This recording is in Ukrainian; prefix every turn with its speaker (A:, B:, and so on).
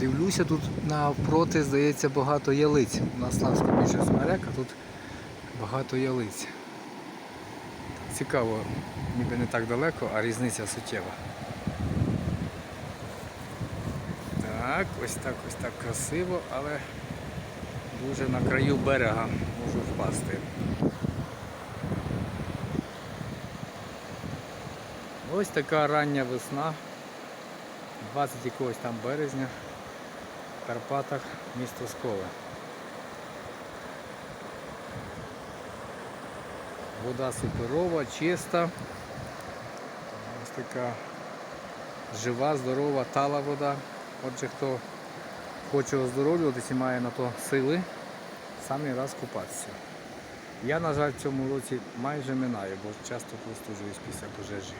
A: Дивлюся, тут навпроти, здається, багато ялиць. У нас Славська більше смерек, а тут багато ялиць. Цікаво, ніби не так далеко, а різниця суттєва. Так, ось так, ось так красиво, але дуже на краю берега можу впасти. Ось така рання весна, 20 якогось там березня Карпатах, місто Скове. Вода суперова, чиста. Ось така жива, здорова, тала вода. Отже, хто хоче оздоровлюватися і має на то сили, самий раз купатися. Я, на жаль, в цьому році майже минаю, бо часто простужуюсь після пожежі.